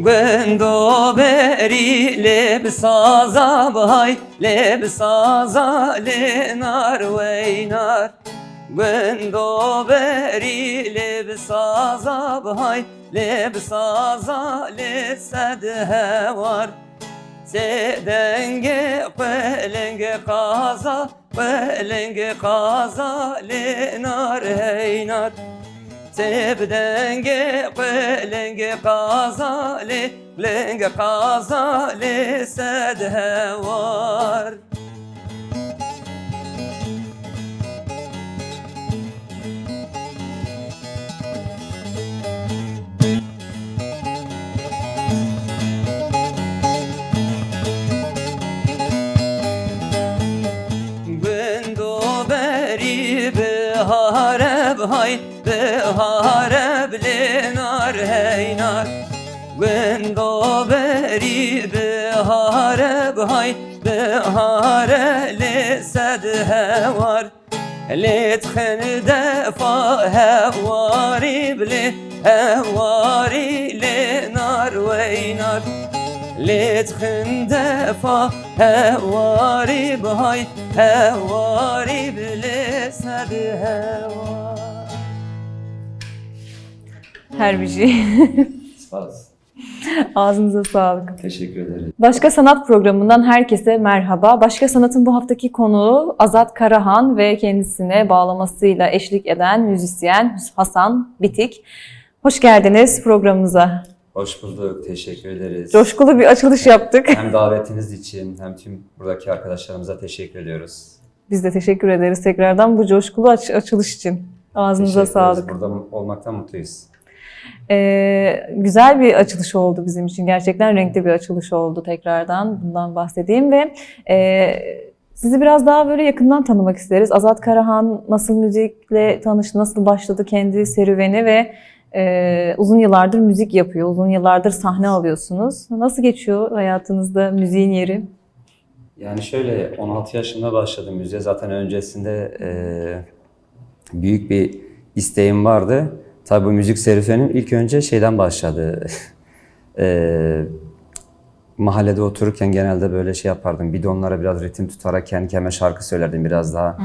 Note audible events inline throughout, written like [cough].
Gwendo beri leb saza bay leb saza lenar veynar Gwendo beri leb saza bay leb saza le sedhe var. Se denge pelenge kaza pelenge kaza lenar heynar Tebdenge qelenge qazale lenge qazale sedhe var. Gündo beri behare hay behare blenar heynar Gündo beri behare hay behare le sedhe var Letchen defa hevari ble hevari le nar veynar Letchen defa hevari bay hevari ble sedhe var Her bir şey. [laughs] Ağzınıza sağlık. Teşekkür ederim. Başka Sanat programından herkese merhaba. Başka Sanat'ın bu haftaki konuğu Azat Karahan ve kendisine bağlamasıyla eşlik eden müzisyen Hasan Bitik. Hoş geldiniz programımıza. Hoş bulduk. Teşekkür ederiz. Coşkulu bir açılış yaptık. Hem davetiniz için hem tüm buradaki arkadaşlarımıza teşekkür ediyoruz. Biz de teşekkür ederiz tekrardan bu coşkulu aç- açılış için. Ağzınıza Teşekkür ederiz. sağlık. Burada olmaktan mutluyuz. Ee, güzel bir açılış oldu bizim için. Gerçekten renkli bir açılış oldu tekrardan. Bundan bahsedeyim ve e, sizi biraz daha böyle yakından tanımak isteriz. Azat Karahan nasıl müzikle tanıştı, nasıl başladı kendi serüveni ve e, uzun yıllardır müzik yapıyor. Uzun yıllardır sahne alıyorsunuz. Nasıl geçiyor hayatınızda müziğin yeri? Yani şöyle 16 yaşında başladım müziğe. Zaten öncesinde e, büyük bir isteğim vardı. Tabii bu müzik serüvenim ilk önce şeyden başladı. [laughs] e, mahallede otururken genelde böyle şey yapardım. Bidonlara biraz ritim tutarak kendi kendime şarkı söylerdim biraz daha.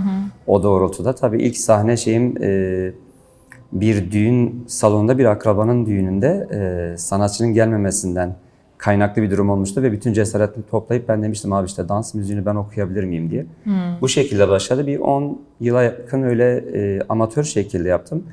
O doğrultuda. Tabii ilk sahne şeyim e, bir düğün salonunda bir akrabanın düğününde e, sanatçının gelmemesinden kaynaklı bir durum olmuştu ve bütün cesaretimi toplayıp ben demiştim abi işte dans müziğini ben okuyabilir miyim diye. Bu şekilde başladı. Bir 10 yıla yakın öyle e, amatör şekilde yaptım.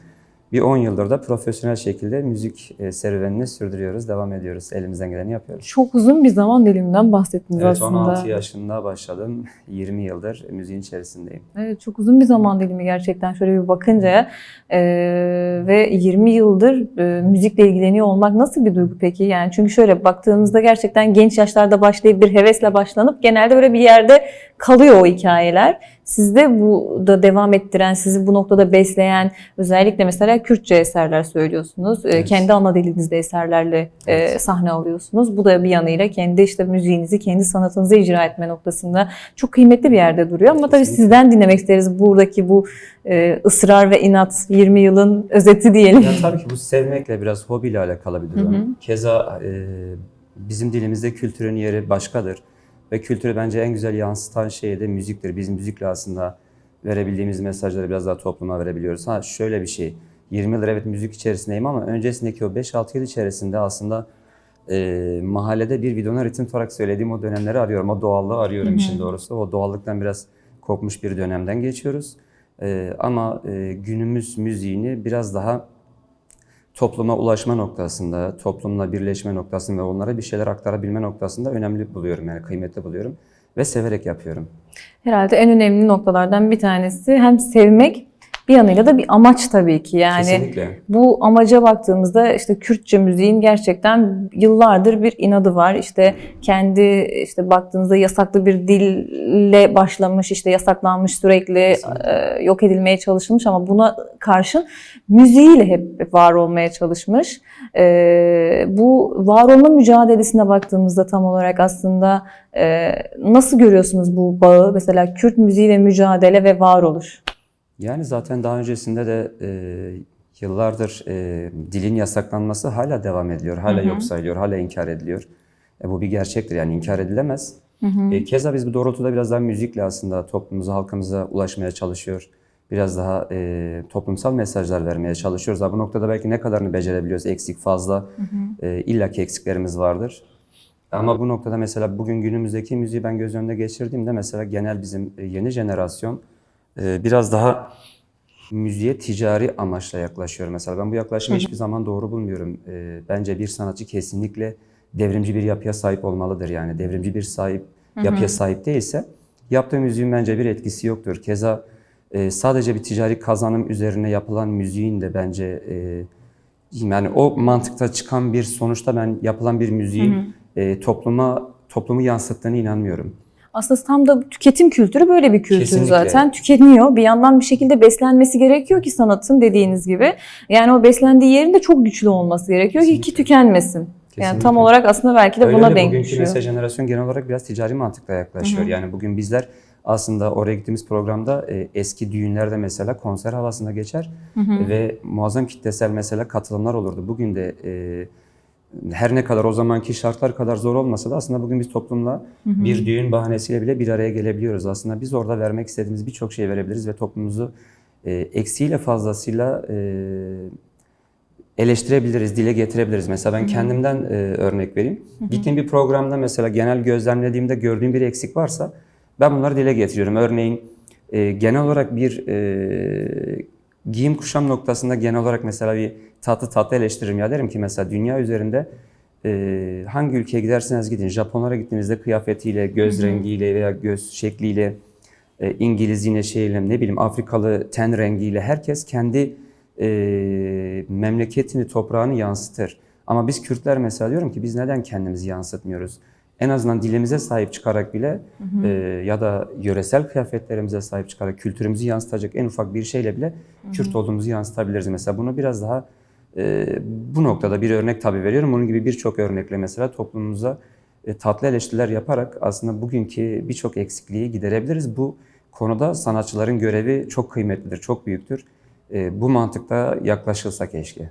Bir 10 yıldır da profesyonel şekilde müzik e, serüvenini sürdürüyoruz, devam ediyoruz. Elimizden geleni yapıyoruz. Çok uzun bir zaman diliminden bahsettiniz Evet aslında. 16 yaşında başladım. [laughs] 20 yıldır müziğin içerisindeyim. Evet çok uzun bir zaman dilimi gerçekten şöyle bir bakınca Ee, ve 20 yıldır e, müzikle ilgileniyor olmak nasıl bir duygu peki? Yani çünkü şöyle baktığımızda gerçekten genç yaşlarda başlayıp bir hevesle başlanıp genelde böyle bir yerde kalıyor o hikayeler. Sizde bu da devam ettiren, sizi bu noktada besleyen özellikle mesela Kürtçe eserler söylüyorsunuz. Ee, Evet. Kendi ana dilinizde eserlerle e, Evet. sahne alıyorsunuz. Bu da bir yanıyla kendi işte müziğinizi, kendi sanatınızı icra etme noktasında çok kıymetli bir yerde duruyor. Ama tabii Kesinlikle. sizden dinlemek isteriz buradaki bu e, ısrar ve inat 20 yılın özeti diyelim. Ya tabii ki bu sevmekle biraz hobiyle alakalı bir durum. Hı hı. Keza e, bizim dilimizde kültürün yeri başkadır. Ve kültürü bence en güzel yansıtan şey de müziktir. Biz müzikle aslında verebildiğimiz mesajları biraz daha topluma verebiliyoruz. Ha şöyle bir şey, 20 yıldır evet müzik içerisindeyim ama öncesindeki o 5-6 yıl içerisinde aslında e, mahallede bir bidona ritim tutarak söylediğim o dönemleri arıyorum. O doğallığı arıyorum işin doğrusu. O doğallıktan biraz kopmuş bir dönemden geçiyoruz. E, ama e, günümüz müziğini biraz daha topluma ulaşma noktasında, toplumla birleşme noktasında ve onlara bir şeyler aktarabilme noktasında önemli buluyorum yani kıymetli buluyorum ve severek yapıyorum. Herhalde en önemli noktalardan bir tanesi hem sevmek bir yanıyla da bir amaç tabii ki. Yani Kesinlikle. bu amaca baktığımızda işte Kürtçe müziğin gerçekten yıllardır bir inadı var. İşte kendi işte baktığınızda yasaklı bir dille başlamış, işte yasaklanmış sürekli e, yok edilmeye çalışılmış ama buna karşın müziğiyle hep var olmaya çalışmış. E, bu var olma mücadelesine baktığımızda tam olarak aslında e, nasıl görüyorsunuz bu bağı? Mesela Kürt müziği ve mücadele ve varoluş. Yani zaten daha öncesinde de e, yıllardır e, dilin yasaklanması hala devam ediliyor. Hala yok sayılıyor, hala inkar ediliyor. E, bu bir gerçektir yani inkar edilemez. E, keza biz bu doğrultuda biraz daha müzikle aslında toplumumuza, halkımıza ulaşmaya çalışıyor. Biraz daha e, toplumsal mesajlar vermeye çalışıyoruz. Ha, bu noktada belki ne kadarını becerebiliyoruz, eksik, fazla, e, illaki eksiklerimiz vardır. Ama bu noktada mesela bugün günümüzdeki müziği ben göz önünde geçirdiğimde mesela genel bizim e, yeni jenerasyon biraz daha müziğe ticari amaçla yaklaşıyor mesela. Ben bu yaklaşımı hiçbir zaman doğru bulmuyorum. E, bence bir sanatçı kesinlikle devrimci bir yapıya sahip olmalıdır yani. Devrimci bir sahip yapıya sahip değilse yaptığı müziğin bence bir etkisi yoktur. Keza e, sadece bir ticari kazanım üzerine yapılan müziğin de bence e, yani o mantıkta çıkan bir sonuçta ben yapılan bir müziğin e, topluma toplumu yansıttığını inanmıyorum. Aslında tam da tüketim kültürü böyle bir kültür Kesinlikle. zaten. Tükeniyor. Bir yandan bir şekilde beslenmesi gerekiyor ki sanatın dediğiniz gibi. Yani o beslendiği yerin de çok güçlü olması gerekiyor ki, ki Kesinlikle. tükenmesin. Yani Kesinlikle. tam olarak aslında belki de Öyle buna de denk bugünkü düşüyor. nesil jenerasyon genel olarak biraz ticari mantıkla yaklaşıyor. Yani bugün bizler aslında oraya gittiğimiz programda e, eski düğünlerde mesela konser havasında geçer ve muazzam kitlesel mesela katılımlar olurdu. Bugün de e, her ne kadar o zamanki şartlar kadar zor olmasa da aslında bugün biz toplumla bir düğün bahanesiyle bile bir araya gelebiliyoruz. Aslında biz orada vermek istediğimiz birçok şey verebiliriz ve toplumumuzu e, eksiğiyle fazlasıyla e, eleştirebiliriz, dile getirebiliriz. Mesela ben kendimden e, örnek vereyim. Gittiğim bir programda mesela genel gözlemlediğimde gördüğüm bir eksik varsa ben bunları dile getiriyorum. Örneğin e, genel olarak bir e, giyim kuşam noktasında genel olarak mesela bir tatlı tatlı eleştiririm. Ya derim ki mesela dünya üzerinde e, hangi ülkeye giderseniz gidin. Japonlara gittiğinizde kıyafetiyle, göz rengiyle veya göz şekliyle, e, İngiliz yine şeyle ne bileyim Afrikalı ten rengiyle herkes kendi e, memleketini, toprağını yansıtır. Ama biz Kürtler mesela diyorum ki biz neden kendimizi yansıtmıyoruz? En azından dilimize sahip çıkarak bile e, ya da yöresel kıyafetlerimize sahip çıkarak kültürümüzü yansıtacak en ufak bir şeyle bile Kürt olduğumuzu yansıtabiliriz. Mesela bunu biraz daha e, bu noktada bir örnek tabii veriyorum. Bunun gibi birçok örnekle mesela toplumumuza e, tatlı eleştiriler yaparak aslında bugünkü birçok eksikliği giderebiliriz. Bu konuda sanatçıların görevi çok kıymetlidir, çok büyüktür. E, bu mantıkta yaklaşılsa keşke.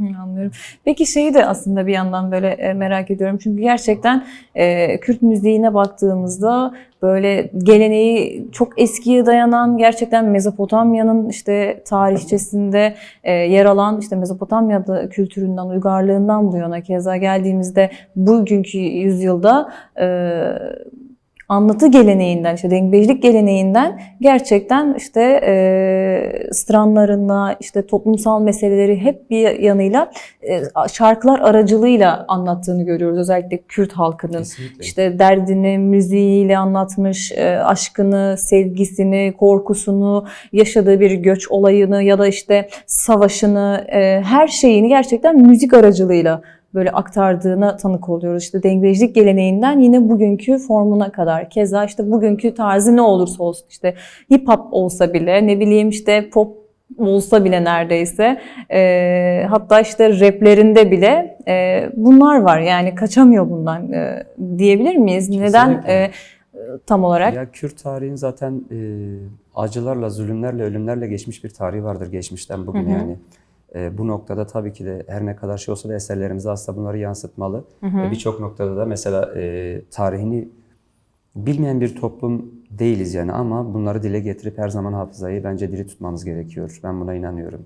Anlıyorum. Peki şeyi de aslında bir yandan böyle e, merak ediyorum. Çünkü gerçekten e, Kürt müziğine baktığımızda böyle geleneği çok eskiye dayanan gerçekten Mezopotamya'nın işte tarihçesinde e, yer alan işte Mezopotamya'da kültüründen, uygarlığından bu yana keza geldiğimizde bugünkü yüzyılda e, anlatı geleneğinden, işte dengbejlik geleneğinden gerçekten işte e, stranlarına, işte toplumsal meseleleri hep bir yanıyla e, şarkılar aracılığıyla anlattığını görüyoruz. Özellikle Kürt halkının. Kesinlikle. İşte derdini müziğiyle anlatmış, e, aşkını, sevgisini, korkusunu, yaşadığı bir göç olayını ya da işte savaşını, e, her şeyini gerçekten müzik aracılığıyla böyle aktardığına tanık oluyoruz. İşte dengbejlik geleneğinden yine bugünkü formuna kadar. Keza işte bugünkü tarzı ne olursa olsun işte hip hop olsa bile ne bileyim işte pop olsa bile neredeyse e, hatta işte raplerinde bile e, bunlar var yani kaçamıyor bundan e, diyebilir miyiz? Neden Kesinlikle. e, tam olarak? Ya Kürt tarihin zaten e, acılarla, zulümlerle, ölümlerle geçmiş bir tarihi vardır geçmişten bugün yani. E, bu noktada tabii ki de her ne kadar şey olsa da eserlerimizi aslında bunları yansıtmalı. E, Birçok noktada da mesela e, tarihini bilmeyen bir toplum değiliz yani ama bunları dile getirip her zaman hafızayı bence diri tutmamız gerekiyor. Ben buna inanıyorum.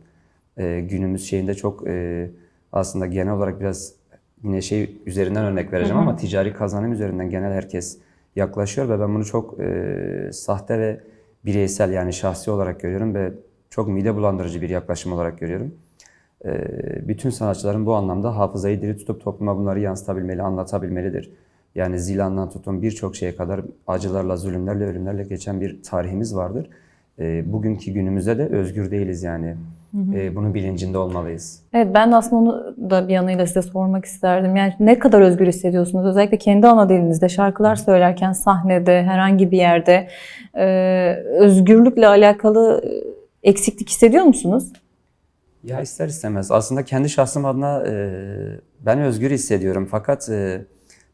E, günümüz şeyinde çok e, aslında genel olarak biraz yine şey üzerinden örnek vereceğim ama ticari kazanım üzerinden genel herkes yaklaşıyor ve ben bunu çok e, sahte ve bireysel yani şahsi olarak görüyorum ve çok mide bulandırıcı bir yaklaşım olarak görüyorum. E, bütün sanatçıların bu anlamda hafızayı diri tutup topluma bunları yansıtabilmeli, anlatabilmelidir. Yani Zilan'dan tutun birçok şeye kadar acılarla, zulümlerle, ölümlerle geçen bir tarihimiz vardır. E, bugünkü günümüzde de özgür değiliz yani. E, bunun bilincinde olmalıyız. Evet ben de aslında onu da bir yanıyla size sormak isterdim. Yani ne kadar özgür hissediyorsunuz? Özellikle kendi ana dilinizde şarkılar söylerken sahnede, herhangi bir yerde e, özgürlükle alakalı e, eksiklik hissediyor musunuz? Ya ister istemez. Aslında kendi şahsım adına e, ben özgür hissediyorum. Fakat e,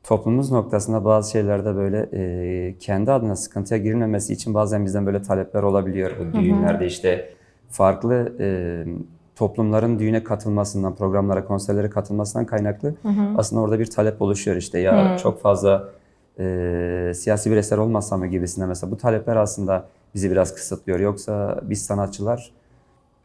toplumumuz noktasında bazı şeylerde böyle e, kendi adına sıkıntıya girilmemesi için bazen bizden böyle talepler olabiliyor. Bu düğünlerde işte farklı e, toplumların düğüne katılmasından, programlara, konserlere katılmasından kaynaklı aslında orada bir talep oluşuyor işte. Ya çok fazla e, siyasi bir eser olmazsa mı gibisinde mesela bu talepler aslında bizi biraz kısıtlıyor. Yoksa biz sanatçılar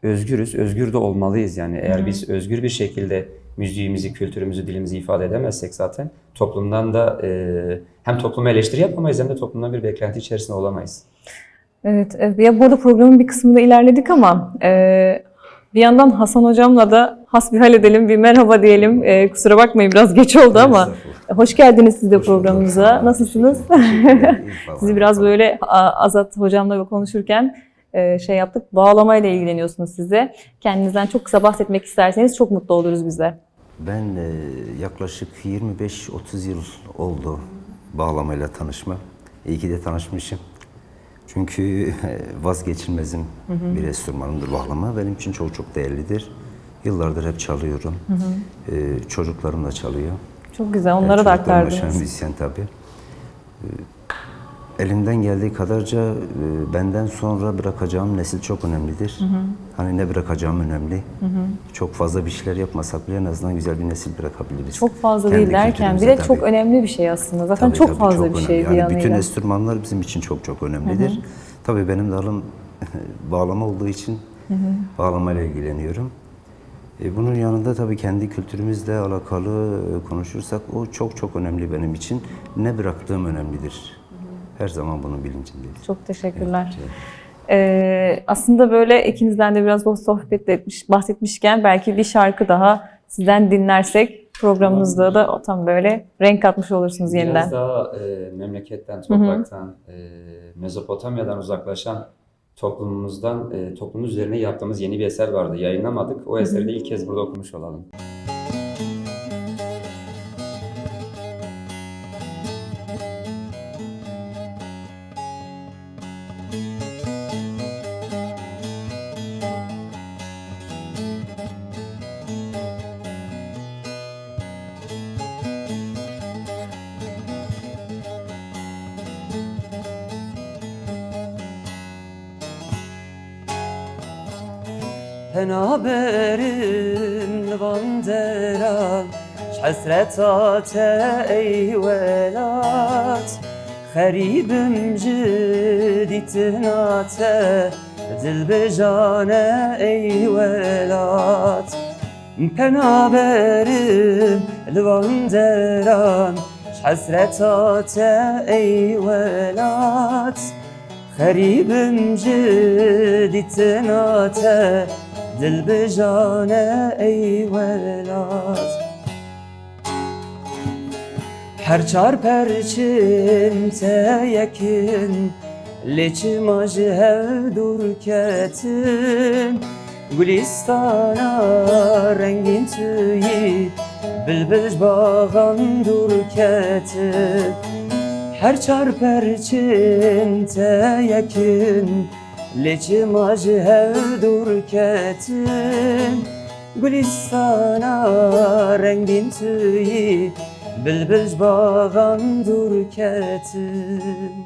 özgürüz, özgür de olmalıyız yani. Eğer biz özgür bir şekilde müziğimizi, kültürümüzü, dilimizi ifade edemezsek zaten toplumdan da e, hem topluma eleştiri yapamayız hem de toplumdan bir beklenti içerisinde olamayız. Evet, evet. Ya bu arada programın bir kısmında ilerledik ama e, bir yandan Hasan Hocam'la da hasbihal edelim, bir merhaba diyelim. E, kusura bakmayın biraz geç oldu ama hoş geldiniz siz de programımıza. Nasılsınız? [laughs] Sizi biraz böyle Azat Hocam'la konuşurken şey yaptık. Bağlamayla ilgileniyorsunuz size. Kendinizden çok kısa bahsetmek isterseniz çok mutlu oluruz biz de. Ben e, yaklaşık 25-30 yıl oldu bağlamayla tanışma. İyi ki de tanışmışım. Çünkü e, vazgeçilmezim bir enstrümanımdır bağlama. Benim için çok çok değerlidir. Yıllardır hep çalıyorum. E, çocuklarım da çalıyor. Çok güzel. Onlara da Çocuklarım aktardınız. müzisyen tabii. E, Elimden geldiği kadarca e, benden sonra bırakacağım nesil çok önemlidir. Hani ne bırakacağım önemli. Çok fazla bir şeyler yapmasak bile en azından güzel bir nesil bırakabiliriz. Çok fazla Kendi değil derken bir de tabii. çok önemli bir şey aslında. Zaten Tabii, çok tabii, fazla çok bir önemli. şey bir yani yanıyla. Bütün enstrümanlar bizim için çok çok önemlidir. Tabii benim dalım [laughs] bağlama olduğu için bağlamayla ilgileniyorum. E, bunun yanında tabii kendi kültürümüzle alakalı e, konuşursak o çok çok önemli benim için. Ne bıraktığım önemlidir. Her zaman bunun bilincindeyiz. Çok teşekkürler. Ee, aslında böyle ikinizden de biraz bu sohbet etmiş, bahsetmişken belki bir şarkı daha sizden dinlersek programımızda da o tam böyle renk katmış olursunuz yeniden. Biraz daha e, memleketten, topraktan, e, Mezopotamya'dan uzaklaşan toplumumuzdan, e, toplumumuz üzerine yaptığımız yeni bir eser vardı. Yayınlamadık. O eseri de ilk kez burada okumuş olalım. هنابرن بندرا حسرتات اي ولات. خريب مجدي تناته دل بجانا اي ولات. مكنا برم الواندران حسرتات اي ولات. خريب مجدي تناتا دل بجانه ای ولات هر چار پرچم تیکن لیچم هر دور کتن گلیستانا رنگین تویی بلبلش باغان دور کتن هر چار پرچم Leçim acı hevdur ketim. Gülistana rengin tüyi Bilbil bağan dur ketim.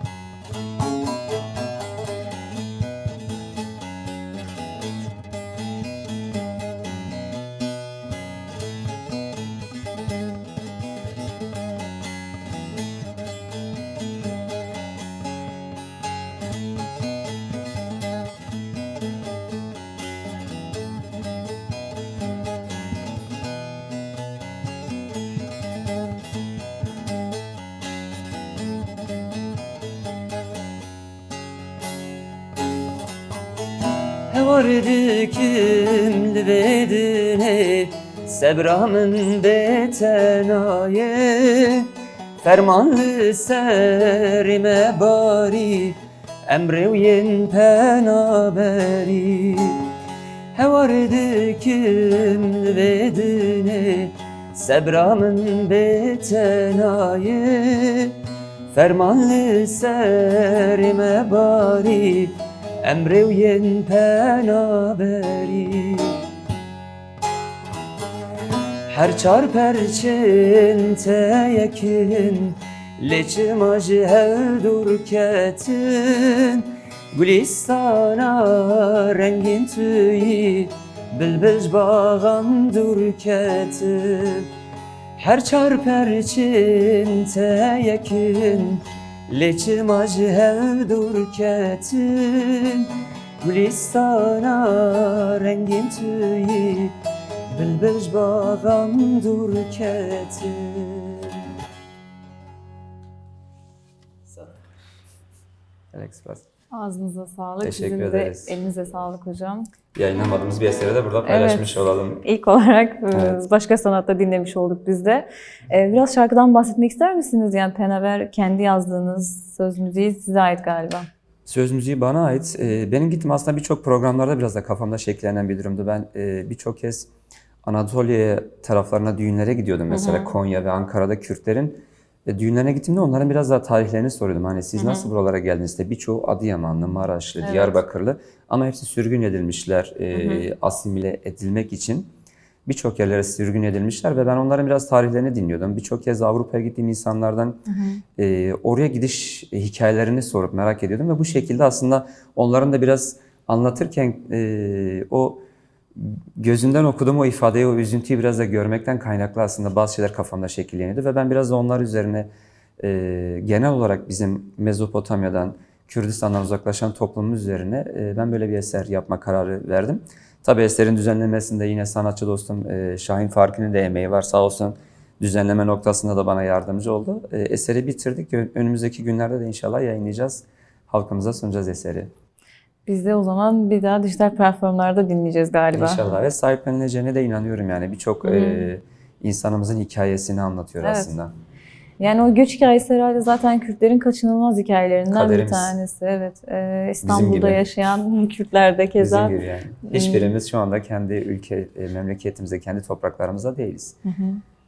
vardı kimli bedine Sebramın betenaye Fermanlı serime bari Emrevyen penaberi. Hevardı kimli bedine Sebramın betenaye Fermanlı serime bari Emreviyen penaberi Her çar perçin teyekin Leçim acı her dur ketin. Gülistana rengin tüyü Bülbül bağan durketim Her çarperçin teyekin Leçim acı hev durketim Gülistana rengin tüyü Bülbül bağan durketim Alex Bas. Ağzınıza sağlık. Teşekkür Sizin ederiz. de elinize sağlık hocam. Yayınlamadığımız bir eseri de burada paylaşmış Evet. olalım. İlk olarak e, Evet. başka sanatta dinlemiş olduk biz de. E, Biraz şarkıdan bahsetmek ister misiniz? Yani Penaver kendi yazdığınız söz müziği size ait galiba. Söz müziği bana ait. Ee, Benim gittim aslında birçok programlarda biraz da kafamda şekillenen bir durumdu. Ben e, birçok kez Anatolia taraflarına düğünlere gidiyordum. Mesela Konya ve Ankara'da Kürtlerin e, düğünlerine gittiğimde onların biraz daha tarihlerini soruyordum. Hani siz nasıl buralara geldiniz? İşte birçoğu Adıyamanlı, Maraşlı, Evet. Diyarbakırlı ama hepsi sürgün edilmişler e, asimile edilmek için. Birçok yerlere sürgün edilmişler ve ben onların biraz tarihlerini dinliyordum. Birçok kez Avrupa'ya gittiğim insanlardan e, oraya gidiş hikayelerini sorup merak ediyordum ve bu şekilde aslında onların da biraz anlatırken e, o gözünden okuduğum o ifadeyi, o üzüntüyü biraz da görmekten kaynaklı aslında bazı şeyler kafamda şekilleniyordu ve ben biraz da onlar üzerine e, genel olarak bizim Mezopotamya'dan, Kürdistan'dan uzaklaşan toplumumuz üzerine e, ben böyle bir eser yapma kararı verdim. Tabi eserin düzenlemesinde yine sanatçı dostum e, Şahin Farki'nin de emeği var sağ olsun. Düzenleme noktasında da bana yardımcı oldu. E, eseri bitirdik. Önümüzdeki günlerde de inşallah yayınlayacağız. Halkımıza sunacağız eseri. Biz de o zaman bir daha dijital platformlarda dinleyeceğiz galiba. İnşallah ve sahiplenileceğine de inanıyorum yani. Birçok e, insanımızın hikayesini anlatıyor Evet. aslında. Yani o göç hikayesi herhalde zaten Kürtlerin kaçınılmaz hikayelerinden Kaderimiz. bir tanesi. Evet. Ee, İstanbul'da yaşayan [laughs] Kürtler de keza. Bizim gibi yani. Hiçbirimiz şu anda kendi ülke, memleketimizde, kendi topraklarımızda değiliz.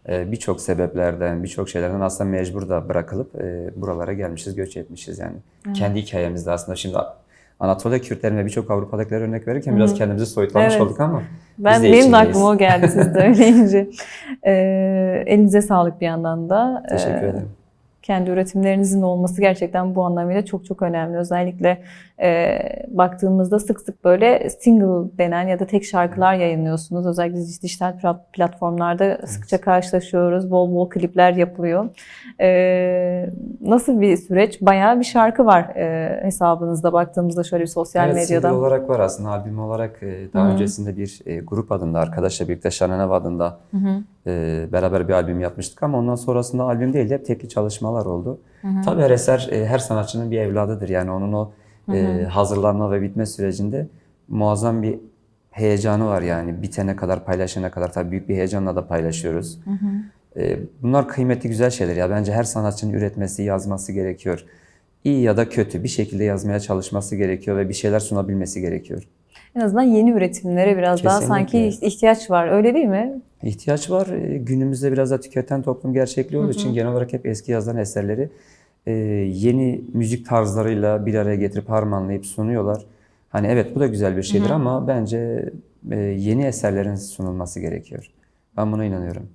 E, birçok sebeplerden, birçok şeylerden aslında mecbur da bırakılıp buralara gelmişiz, göç etmişiz yani. Kendi hikayemizde aslında şimdi Anatolia Kürtlerin ve birçok Avrupa'dakiler örnek verirken biraz kendimizi soyutlamış Evet. olduk ama Ben biz de benim de aklıma o geldi siz de [laughs] öyleyince. Ee, elinize sağlık bir yandan da. Teşekkür Ee, ederim. Kendi üretimlerinizin olması gerçekten bu anlamıyla çok çok önemli. Özellikle e, baktığımızda sık sık böyle single denen ya da tek şarkılar yayınlıyorsunuz. Özellikle dijital plat- platformlarda sıkça karşılaşıyoruz. Bol bol klipler yapılıyor. E, nasıl bir süreç? Bayağı bir şarkı var e, hesabınızda baktığımızda şöyle bir sosyal Evet, medyada. single olarak var aslında. Albüm olarak e, daha öncesinde bir e, grup adında, arkadaşla birlikte Şanenev adında e, beraber bir albüm yapmıştık ama ondan sonrasında albüm değil de hep tekli çalışmalar oldu. Tabii her eser e, her sanatçının bir evladıdır. Yani onun o e, hazırlanma ve bitme sürecinde muazzam bir heyecanı var yani. Bitene kadar, paylaşana kadar tabii büyük bir heyecanla da paylaşıyoruz. E, bunlar kıymetli güzel şeyler ya. Bence her sanatçının üretmesi, yazması gerekiyor. İyi ya da kötü bir şekilde yazmaya çalışması gerekiyor ve bir şeyler sunabilmesi gerekiyor. En azından yeni üretimlere biraz daha sanki Kesinlikle. ihtiyaç var. Öyle değil mi? İhtiyaç var. E, Günümüzde biraz da tüketen toplum gerçekliği olduğu için genel olarak hep eski yazılan eserleri e, yeni müzik tarzlarıyla bir araya getirip harmanlayıp sunuyorlar. Hani evet bu da güzel bir şeydir ama bence e, yeni eserlerin sunulması gerekiyor. Ben buna inanıyorum.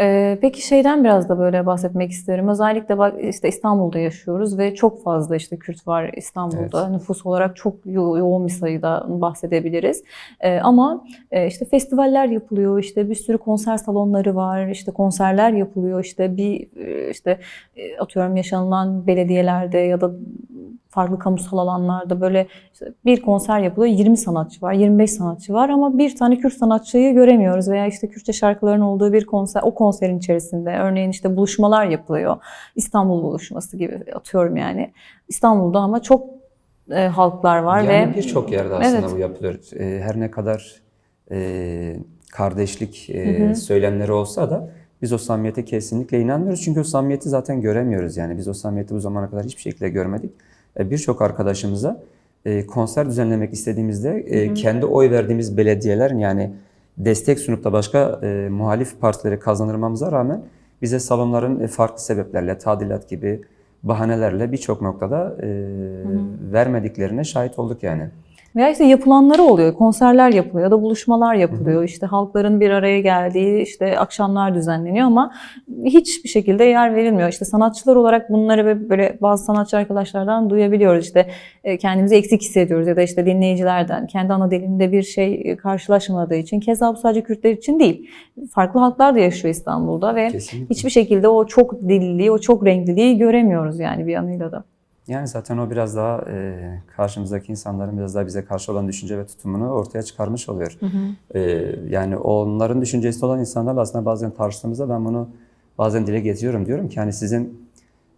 Ee, peki şeyden biraz da böyle bahsetmek isterim. Özellikle bak işte İstanbul'da yaşıyoruz ve çok fazla işte Kürt var İstanbul'da. Nüfus olarak çok yo- yoğun bir sayıda bahsedebiliriz. Ee, ama e, işte festivaller yapılıyor, işte bir sürü konser salonları var, işte konserler yapılıyor. işte bir e, işte e, atıyorum yaşanılan belediyelerde ya da farklı kamusal alanlarda böyle işte bir konser yapılıyor. 20 sanatçı var, 25 sanatçı var ama bir tane Kürt sanatçıyı göremiyoruz veya işte Kürtçe şarkıların olduğu bir konser, o konserin içerisinde örneğin işte buluşmalar yapılıyor. İstanbul buluşması gibi atıyorum yani. İstanbul'da ama çok e, halklar var Yani ve birçok yerde aslında Evet. bu yapılıyor. E, her ne kadar e, kardeşlik e, söylemleri olsa da biz o samimiyete kesinlikle inanmıyoruz. Çünkü o samimiyeti zaten göremiyoruz yani. Biz o samimiyeti bu zamana kadar hiçbir şekilde görmedik. E, birçok arkadaşımıza e, konser düzenlemek istediğimizde e, kendi oy verdiğimiz belediyelerin yani destek sunup da başka muhalif partileri kazanırmamıza rağmen bize salonların farklı sebeplerle, tadilat gibi bahanelerle birçok noktada e, vermediklerine şahit olduk yani. Veya işte yapılanları oluyor, konserler yapılıyor ya da buluşmalar yapılıyor. İşte halkların bir araya geldiği işte akşamlar düzenleniyor ama hiçbir şekilde yer verilmiyor. İşte sanatçılar olarak bunları böyle bazı sanatçı arkadaşlardan duyabiliyoruz. İşte e, kendimizi eksik hissediyoruz ya da işte dinleyicilerden kendi ana dilinde bir şey e, karşılaşmadığı için. Keza bu sadece Kürtler için değil. Farklı halklar da yaşıyor İstanbul'da ve Kesinlikle. hiçbir şekilde o çok dilliliği, o çok renkliliği göremiyoruz yani bir yanıyla da. Yani zaten o biraz daha e, karşımızdaki insanların biraz daha bize karşı olan düşünce ve tutumunu ortaya çıkarmış oluyor. E, yani onların düşüncesi olan insanlarla aslında bazen tartıştığımızda ben bunu bazen dile getiriyorum. Diyorum ki hani sizin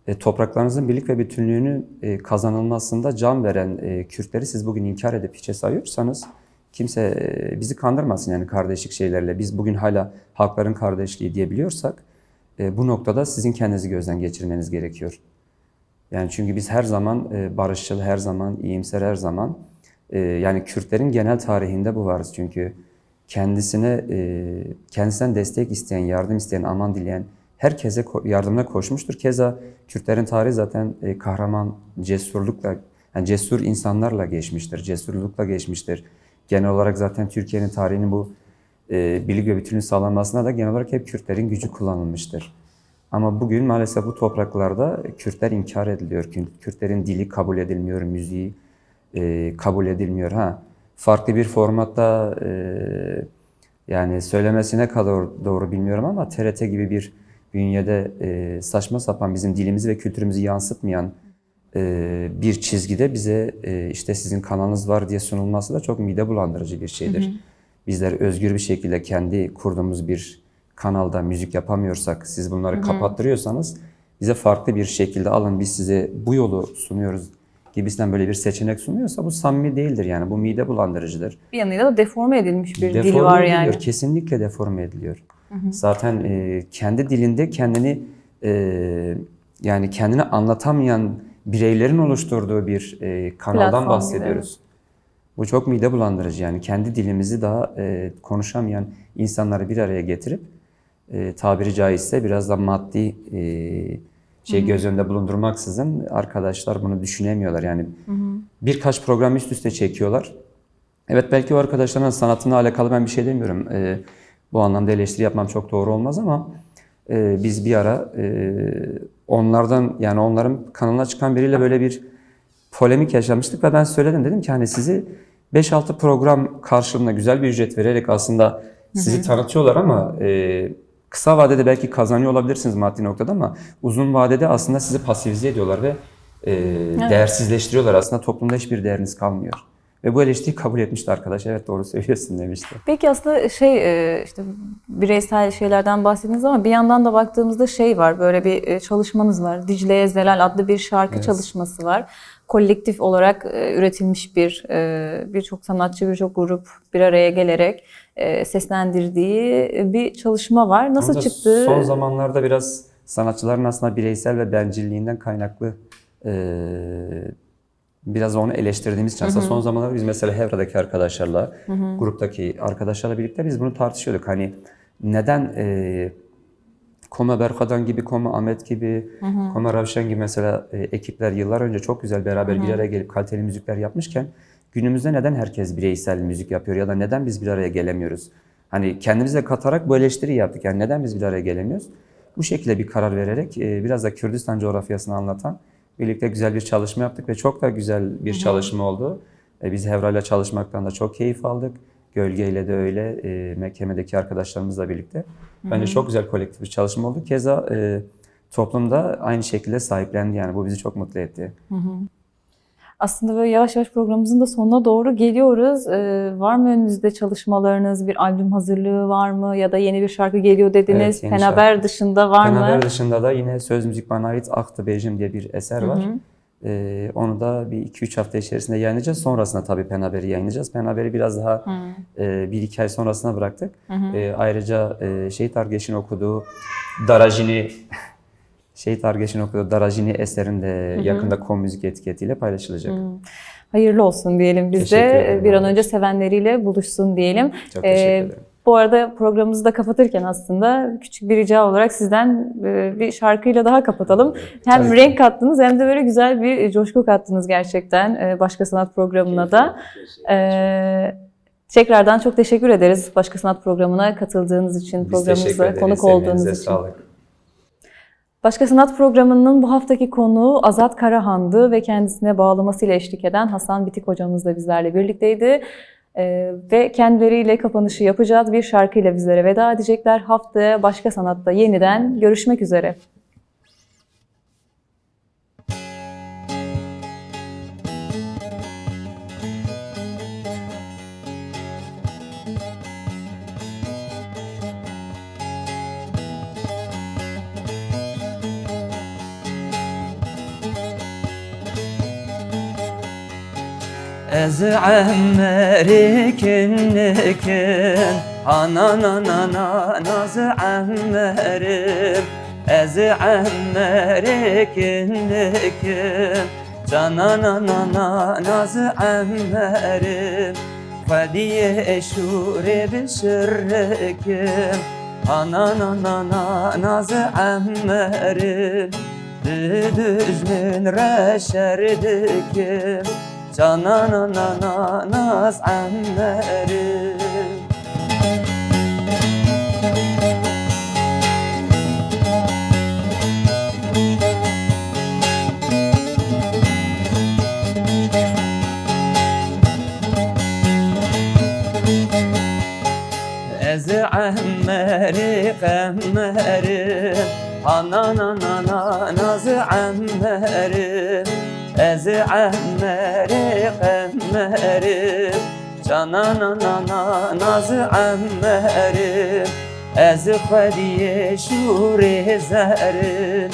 e, topraklarınızın birlik ve bütünlüğünü e, kazanılmasında can veren e, Kürtleri siz bugün inkar edip hiçe sayıyorsanız kimse e, bizi kandırmasın yani kardeşlik şeylerle. Biz bugün hala halkların kardeşliği diyebiliyorsak e, bu noktada sizin kendinizi gözden geçirmeniz gerekiyor. Yani çünkü biz her zaman e, barışçıl, her zaman iyimser, her zaman e, yani Kürtlerin genel tarihinde bu varız. Çünkü kendisine e, kendisinden destek isteyen, yardım isteyen, aman dileyen herkese yardımına koşmuştur. Keza Kürtlerin tarihi zaten kahraman, cesurlukla, yani cesur insanlarla geçmiştir, cesurlukla geçmiştir. Genel olarak zaten Türkiye'nin tarihinin bu birlik ve bütünlüğün sağlanmasına da genel olarak hep Kürtlerin gücü kullanılmıştır. Ama bugün maalesef bu topraklarda Kürtler inkar ediliyor. Kür- Kürtlerin dili kabul edilmiyor, müziği e, kabul edilmiyor. Ha, farklı bir formatta e, yani söylemesine kadar doğru bilmiyorum ama TRT gibi bir bünyede e, saçma sapan bizim dilimizi ve kültürümüzü yansıtmayan e, bir çizgide bize e, işte sizin kanalınız var diye sunulması da çok mide bulandırıcı bir şeydir. Bizler özgür bir şekilde kendi kurduğumuz bir kanalda müzik yapamıyorsak, siz bunları kapattırıyorsanız bize farklı bir şekilde alın biz size bu yolu sunuyoruz gibisinden böyle bir seçenek sunuyorsa bu samimi değildir yani bu mide bulandırıcıdır. Bir yanıyla da deforme edilmiş bir Deforme var ediliyor, yani. Kesinlikle deforme ediliyor. Zaten e, kendi dilinde kendini e, yani kendini anlatamayan bireylerin oluşturduğu bir e, kanaldan Platform gibi, bahsediyoruz. Bu çok mide bulandırıcı yani kendi dilimizi daha e, konuşamayan insanları bir araya getirip e, tabiri caizse biraz da maddi e, şey göz önünde bulundurmaksızın arkadaşlar bunu düşünemiyorlar. Yani birkaç program üst üste çekiyorlar. Evet belki o arkadaşların sanatına alakalı ben bir şey demiyorum. E, bu anlamda eleştiri yapmam çok doğru olmaz ama e, biz bir ara e, onlardan yani onların kanalına çıkan biriyle böyle bir polemik yaşamıştık ve ben söyledim dedim ki hani sizi 5-6 program karşılığında güzel bir ücret vererek aslında sizi tanıtıyorlar ama e, kısa vadede belki kazanıyor olabilirsiniz maddi noktada ama uzun vadede aslında sizi pasifize ediyorlar ve e, değersizleştiriyorlar. Aslında toplumda hiçbir değeriniz kalmıyor. Ve bu eleştiriyi kabul etmişti arkadaş. Evet doğru söylüyorsun demişti. Peki aslında şey e, işte bireysel şeylerden bahsettiniz ama bir yandan da baktığımızda şey var böyle bir e, çalışmanız var. Dicle'ye Zelal adlı bir şarkı çalışması var. Kolektif olarak e, üretilmiş bir birçok sanatçı birçok grup bir araya gelerek e, seslendirdiği bir çalışma var. Nasıl Ama çıktı? Son zamanlarda biraz sanatçıların aslında bireysel ve bencilliğinden kaynaklı e, biraz onu eleştirdiğimiz için aslında son zamanlarda biz mesela Hevra'daki arkadaşlarla, gruptaki arkadaşlarla birlikte biz bunu tartışıyorduk. Hani neden e, Koma Berkadan gibi, Koma Ahmet gibi, Koma Ravşen gibi mesela e, ekipler yıllar önce çok güzel beraber bir araya gelip kaliteli müzikler yapmışken günümüzde neden herkes bireysel müzik yapıyor ya da neden biz bir araya gelemiyoruz? Hani kendimize katarak bu eleştiri yaptık. Yani neden biz bir araya gelemiyoruz? Bu şekilde bir karar vererek e, biraz da Kürdistan coğrafyasını anlatan birlikte güzel bir çalışma yaptık ve çok da güzel bir çalışma oldu. E, Biz Hevra'yla çalışmaktan da çok keyif aldık. Gölgeyle de öyle e, Mekkeme'deki arkadaşlarımızla birlikte. Bence çok güzel kolektif bir çalışma oldu. Keza e, toplumda aynı şekilde sahiplendi yani bu bizi çok mutlu etti. Aslında böyle yavaş yavaş programımızın da sonuna doğru geliyoruz. Ee, var mı önünüzde çalışmalarınız, bir albüm hazırlığı var mı ya da yeni bir şarkı geliyor dediniz. Evet, yeni Penaber şarkı. dışında var Penaber mı? dışında da yine Söz Müzik Bana Ait Aktı Bejim diye bir eser var. Ee, onu da bir 2-3 hafta içerisinde yayınlayacağız. Sonrasında tabii Penaber'i yayınlayacağız. Penaber'i biraz daha e, bir iki ay sonrasına bıraktık. E, ayrıca e, Şehit Argeş'in okuduğu Darajini [laughs] Şehit Argeş'in okuduğu Darajini eserin de yakında Kom Müzik etiketiyle paylaşılacak. Hayırlı olsun diyelim biz de. ederim Bir an önce sevenleriyle buluşsun diyelim. Çok teşekkür Ee, ederim. Bu arada programımızı da kapatırken aslında küçük bir rica olarak sizden e, bir şarkıyla daha kapatalım. Hem Tabii renk kattınız hem de böyle güzel bir coşku kattınız gerçekten e, Başka Sanat programına da. E, tekrardan çok teşekkür ederiz Başka Sanat programına katıldığınız için, Biz programımıza konuk olduğunuz için. sağlık. Başka Sanat programının bu haftaki konuğu Azat Karahan'dı ve kendisine bağlamasıyla eşlik eden Hasan Bitik hocamız da bizlerle birlikteydi. Ee, ve kendileriyle kapanışı yapacağız. Bir şarkıyla bizlere veda edecekler. Haftaya Başka Sanat'ta yeniden görüşmek üzere. Ez emmerikin nikin Hananana naz emmerim Ez emmerikin nikin Cananana naz emmerim Fediye şure bişirrikim Hananana naz emmerim Düzmün reşerdikim Cananana naz emmerim Ez emmeri emmerim Hananana Cananana naz emmerim Ez xwediye şure zerim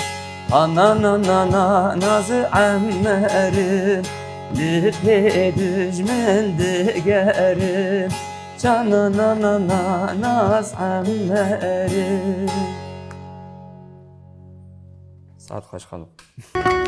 Ananana naz emmerim Lipe düzmen digerim Cananana naz emmerim Saat kaç kaldı? [laughs]